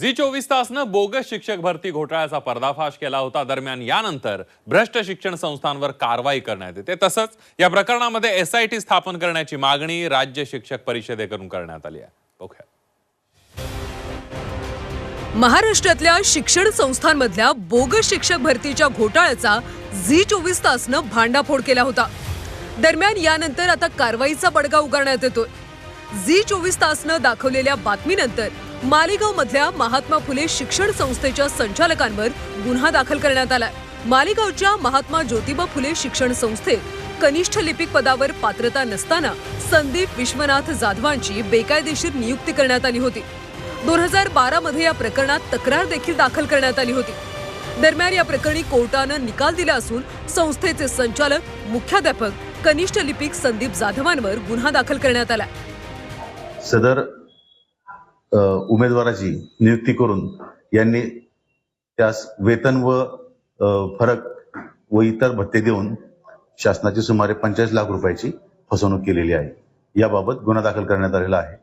Zee चोवीस तासनं bogus शिक्षक भरती घोटाळ्याचा पर्दाफाश केला होता. दरम्यान यानंतर भ्रष्ट शिक्षण संस्थांवर कारवाई करण्यात येते. तसंच या प्रकरणामध्ये एस आय टी स्थापन करण्याची मागणी राज्य शिक्षक परिषदेकडून करण्यात आली आहे. बघूया. महाराष्ट्रातल्या शिक्षण संस्थांमधल्या बोगस शिक्षक भरतीच्या घोटाळ्याचा झी चोवीस तासनं भांडाफोड केला होता. दरम्यान यानंतर आता कारवाईचा बडगा उगारण्यात येतोय. झी चोवीस तासनं दाखवलेल्या बातमीनंतर मालेगाव मधल्या महात्मा फुले शिक्षण संस्थेच्या संचालकांवर गुन्हा दाखल करण्यात आलाय. मालेगावच्या महात्मा ज्योतिबा फुले शिक्षण संस्थेत कनिष्ठ लिपिक पदावर पात्रता नसताना संदीप विश्वनाथ जाधवांची बेकायदेशीर नियुक्ती करण्यात आली होती. दोन हजार बारा मध्ये या प्रकरणात तक्रार देखील दाखल करण्यात आली होती. दरम्यान या प्रकरणी कोर्टानं निकाल दिला असून संस्थेचे संचालक मुख्याध्यापक कनिष्ठ लिपिक संदीप जाधवांवर गुन्हा दाखल करण्यात आला सदर उमेदवाराची नियुक्ती करून यांनी त्यास वेतन व फरक व इतर भत्ते देऊन शासनाची सुमारे पंचेचाळीस लाख रुपयाची फसवणूक केलेली आहे. याबाबत गुन्हा दाखल करण्यात आलेला आहे.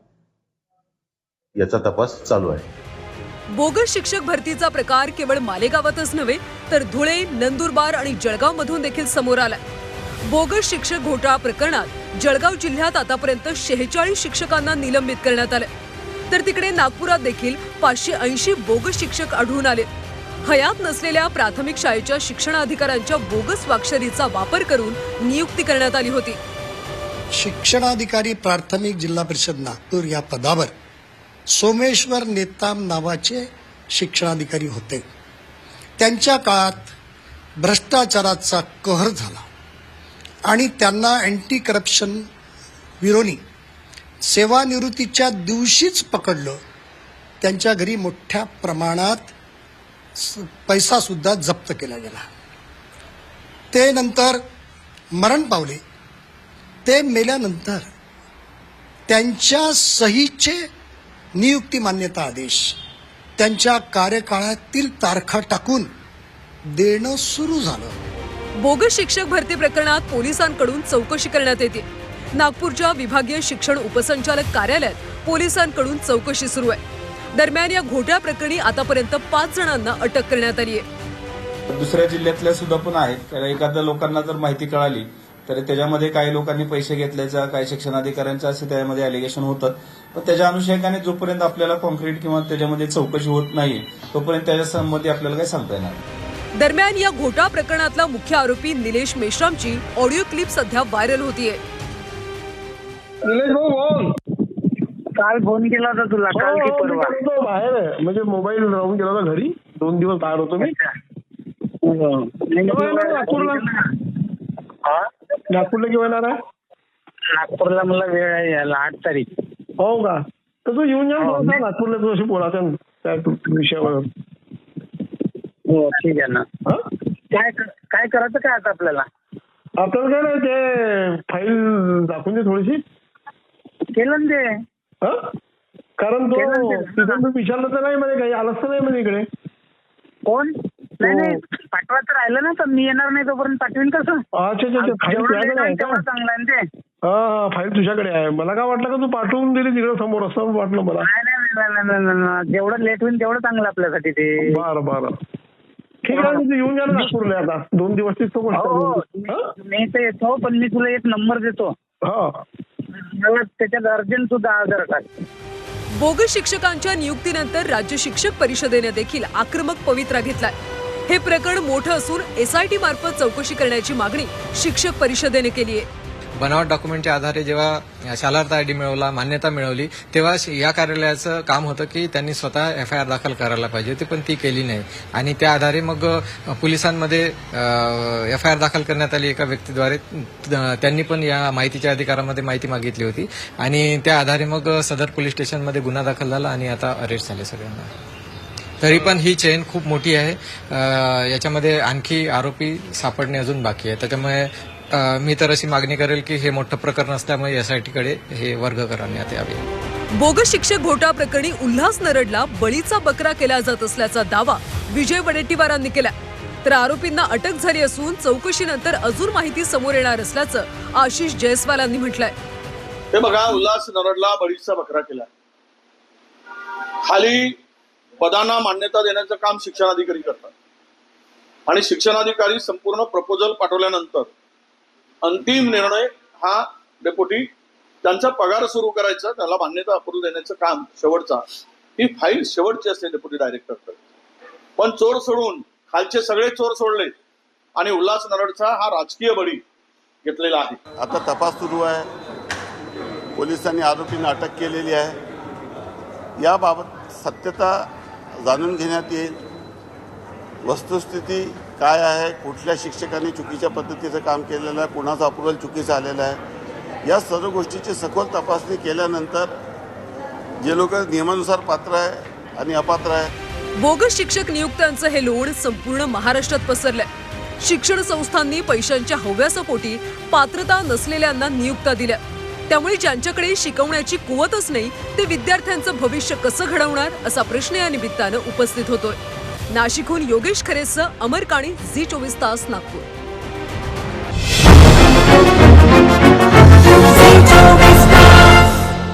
याचा तपास चालू आहे. बोगस शिक्षक भरतीचा प्रकार केवळ मालेगावातच नव्हे तर धुळे नंदुरबार आणि जळगाव मधून देखील समोर आलाय. बोगस शिक्षक घोटाळा प्रकरणात जळगाव जिल्ह्यात आतापर्यंत शेहेचाळीस शिक्षकांना निलंबित करण्यात आले तर तिकडे नागपुरात देखील पाचशे ऐंशी बोगस शिक्षक आढळून आले. हयात नसलेल्या प्राथमिक शाळेच्या शिक्षणाधिकाऱ्यांच्या बोगस स्वाक्षरीचा वापर करून नियुक्ती करण्यात आली होती. शिक्षणाधिकारी प्राथमिक जिल्हा परिषद नागपूर या पदावर सोमेश्वर नेताम नावाचे शिक्षणाधिकारी होते. त्यांच्या काळात भ्रष्टाचाराचा कहर झाला आणि त्यांना अँटी करप्शन विरोधी सेवानिवृत्तीच्या दिवशीच पकडलं. त्यांच्या घरी मोठ्या प्रमाणात स- पैसासुद्धा जप्त केला गेला. ते नंतर मरण पावले. ते मेल्यानंतर त्यांच्या सहीचे नियुक्ती मान्यता आदेश त्यांच्या कार्यकाळातील तारखा टाकून देणं सुरू झालं. बोगस शिक्षक भरती प्रकरणात पोलिसांकडून चौकशी करण्यात येते. नागपूरच्या विभागीय शिक्षण उपसंचालक कार्यालयात पोलिसांकडून चौकशी सुरू आहे. दरम्यान या घोटाळ्या प्रकरणी आतापर्यंत पाच जणांना अटक करण्यात आली आहे. दुसऱ्या जिल्ह्यातल्या सुद्धा पण आहेत. एखाद्या लोकांना जर माहिती कळाली तर त्याच्यामध्ये काही लोकांनी पैसे घेतल्याचं काही शिक्षणाधिकाऱ्यांचं असे त्यामध्ये अलिगेशन होतं. पण त्याच्या अनुषंगाने जोपर्यंत आपल्याला कॉन्क्रीट किंवा त्याच्यामध्ये चौकशी होत नाही तोपर्यंत त्याच्या संबंधी आपल्याला काही सांगता येणार नाही. दरम्यान या घोटाळा प्रकरणातला मुख्य आरोपी निलेश मेश्रामची ऑडिओ क्लिप सध्या व्हायरल होतीये. निलेश भाऊ बोल काल फोन केला होता तुला काल की हो, परवा बाहेर आहे. म्हणजे मोबाईल राहून गेला होता घरी दोन दिवस बाहेर होतो मी. हो. नागपूरला? हा? नागपूरला केव्हा येणार आहे नागपूरला मला वेळ आहे यायला आठ तारीख हो का तर तू येऊन जा ना हो, नागपूरला तुझ्याशी बोलायचं ना त्या तू- विषयावर हो ठीक आहे ना हा? काय काय करायचं काय आता आपल्याला आपल्याला काय नाही ते फाईल दाखवून दे थोडीशी केलं ना ते. हा? कारण तो ते. तिथून विचारलं तर नाही म्हणजे काही आलंच तर नाही म्हणजे इकडे. कोण? नाही हो. नाही पाठवायचं राहिलं ना तर मी येणार नाही तोपर्यंत पाठवीन कसं? चांगलं ते. हा फाईल तुझ्याकडे आहे. मला काय वाटलं का तू पाठवून दिली तिकडे समोर असं वाटलं मला. नाही नाही नाही, नाही, नाही, नाही, नाही. जेवढं लेट होईल तेवढं चांगलं आपल्यासाठी ते. बरं बरं. ठीक आहे म्हणजे येऊन जा नागपूरला आता. दोन दिवस तिथं हो हो. मी तर येतो पण मी तुला एक नंबर देतो. हा त्याच्यात अर्जंट सुद्धा आजार कार्ड बोगस शिक्षकांच्या नियुक्तीनंतर राज्य शिक्षक परिषदेने देखील आक्रमक पवित्रा घेतलाय. हे प्रकरण मोठं असून एसआयटी मार्फत चौकशी करण्याची मागणी शिक्षक परिषदेने केली आहे. बनावट डॉक्युमेंटच्या आधारे जेव्हा शालार्थ आय डी मिळवला मान्यता मिळवली तेव्हा श- या कार्यालयाचं काम होतं की त्यांनी स्वतः एफ आय आर दाखल करायला पाहिजे होती पण ती केली नाही. आणि त्या आधारे मग पोलिसांमध्ये एफ आय आर दाखल करण्यात आली एका व्यक्तीद्वारे. त्यांनी पण या माहितीच्या अधिकारामध्ये माहिती मागितली होती. आणि त्या आधारे मग सदर पोलीस स्टेशनमध्ये गुन्हा दाखल झाला आणि आता अरेस्ट झाले सगळ्यांना. तरी पण ही चेन खूप मोठी आहे. याच्यामध्ये आणखी आरोपी सापडणे अजून बाकी आहे. त्याच्यामुळे मी तर अशी मागणी करेल की हे मोठं प्रकरण असल्यामुळे एसआयटीकडे हे वर्ग करण्यात यावे. बोगस शिक्षक घोटाळा प्रकरणी उल्हास नरडला बळीचा बकरा केला जात असल्याचा दावा विजय वडेट्टीवारांनी केला. तर आरोपींना अटक झाली असून चौकशीनंतर अजून माहिती समोर येणार असल्याचं आशिष जयस्वालांनी म्हटलंय. हे बघा उल्हास नरडला बळीचा बकरा केला. खाली पदांना मान्यता देण्याचं काम शिक्षणाधिकारी करतात. आणि शिक्षणाधिकारी संपूर्ण प्रपोजल पाठवल्यानंतर अंतिम निर्णय हा डेप्युटी त्यांचा पगार सुरू करायचा त्याला मान्यता अप्रूव्ह देण्याचं काम शेवटचा. ही फाईल शेवटची असते डेप्युटी डायरेक्टरकडे पण चोर सोडून खालचे सगळे चोर सोडले आणि उल्हास नरडचा हा राजकीय बळी घेतलेला आहे. आता तपास सुरू आहे. पोलिसांनी आरोपींना अटक केलेली आहे. याबाबत सत्यता जाणून घेण्यात येईल. वस्तुस्थिती काय आहे कुठल्या शिक्षकांनी चुकीच्या पद्धतीचं काम केलेलं आहे कुणाचं अप्रुव्हल चुकीचं आलेलं आहे या सर्व गोष्टीची सखोल तपासणी केल्यानंतर जे लोक नियमानुसार पात्र आहे आणि अपात्र आहे. बोगस शिक्षक नियुक्त्यांचं हे लोण संपूर्ण महाराष्ट्रात पसरलंय. शिक्षण संस्थांनी पैशांच्या हव्यासापोटी पात्रता नसलेल्यांना नियुक्त्या दिल्या. त्यामुळे ज्यांच्याकडे शिकवण्याची कुवतच नाही ते विद्यार्थ्यांचं भविष्य कसं घडवणार असा प्रश्न या निमित्तानं उपस्थित होतोय. नाशिकहून योगेश खरेसह अमरकाणी झी चोवीस तास नागपूर.